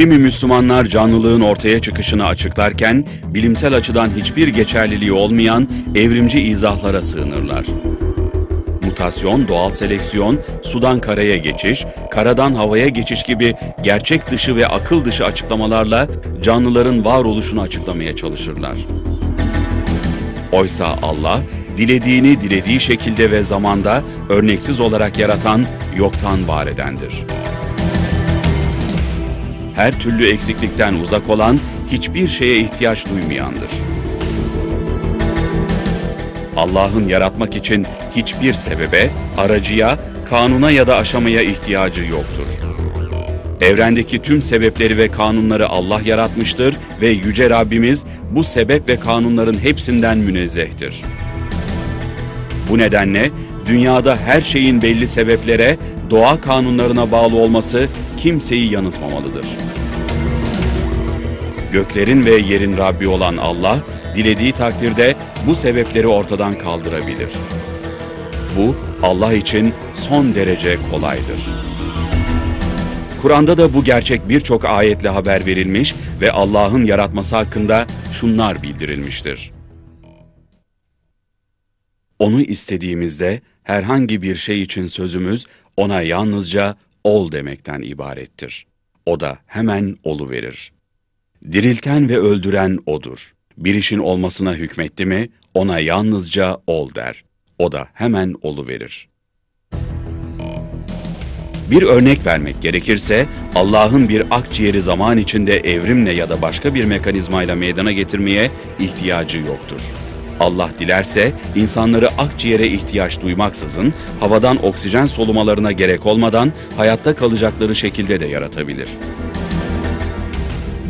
Kimi Müslümanlar canlılığın ortaya çıkışını açıklarken bilimsel açıdan hiçbir geçerliliği olmayan evrimci izahlara sığınırlar. Mutasyon, doğal seleksiyon, sudan karaya geçiş, karadan havaya geçiş gibi gerçek dışı ve akıl dışı açıklamalarla canlıların varoluşunu açıklamaya çalışırlar. Oysa Allah, dilediğini dilediği şekilde ve zamanda örneksiz olarak yaratan, yoktan var edendir. Her türlü eksiklikten uzak olan, hiçbir şeye ihtiyaç duymayandır. Allah'ın yaratmak için hiçbir sebebe, aracıya, kanuna ya da aşamaya ihtiyacı yoktur. Evrendeki tüm sebepleri ve kanunları Allah yaratmıştır ve Yüce Rabbimiz bu sebep ve kanunların hepsinden münezzehtir. Bu nedenle dünyada her şeyin belli sebeplere, doğa kanunlarına bağlı olması kimseyi yanıltmamalıdır. Göklerin ve yerin Rabbi olan Allah, dilediği takdirde bu sebepleri ortadan kaldırabilir. Bu Allah için son derece kolaydır. Kur'an'da da bu gerçek birçok ayetle haber verilmiş ve Allah'ın yaratması hakkında şunlar bildirilmiştir. Onu istediğimizde herhangi bir şey için sözümüz ona yalnızca ol demekten ibarettir. O da hemen olu verir. Dirilten ve öldüren odur. Bir işin olmasına hükmetti mi ona yalnızca ol der. O da hemen olu verir. Bir örnek vermek gerekirse Allah'ın bir akciğeri zaman içinde evrimle ya da başka bir mekanizmayla meydana getirmeye ihtiyacı yoktur. Allah dilerse insanları akciğere ihtiyaç duymaksızın havadan oksijen solumalarına gerek olmadan hayatta kalacakları şekilde de yaratabilir.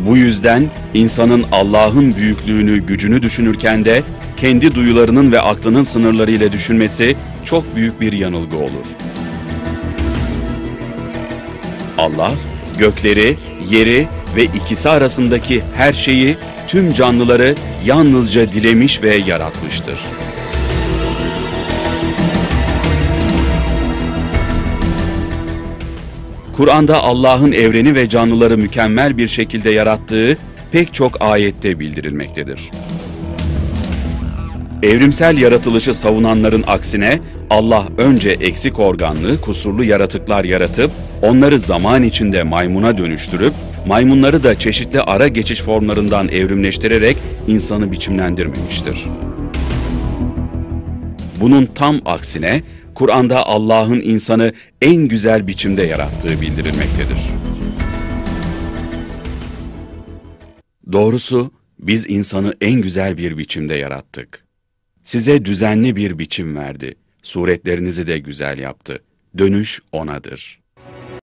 Bu yüzden insanın Allah'ın büyüklüğünü, gücünü düşünürken de kendi duyularının ve aklının sınırlarıyla düşünmesi çok büyük bir yanılgı olur. Allah, gökleri, yeri ve ikisi arasındaki her şeyi, tüm canlıları yalnızca dilemiş ve yaratmıştır. Kur'an'da Allah'ın evreni ve canlıları mükemmel bir şekilde yarattığı pek çok ayette bildirilmektedir. Evrimsel yaratılışı savunanların aksine Allah önce eksik organlı, kusurlu yaratıklar yaratıp onları zaman içinde maymuna dönüştürüp maymunları da çeşitli ara geçiş formlarından evrimleştirerek insanı biçimlendirmemiştir. Bunun tam aksine Kur'an'da Allah'ın insanı en güzel biçimde yarattığı bildirilmektedir. Doğrusu biz insanı en güzel bir biçimde yarattık. Size düzenli bir biçim verdi. Suretlerinizi de güzel yaptı. Dönüş O'nadır.''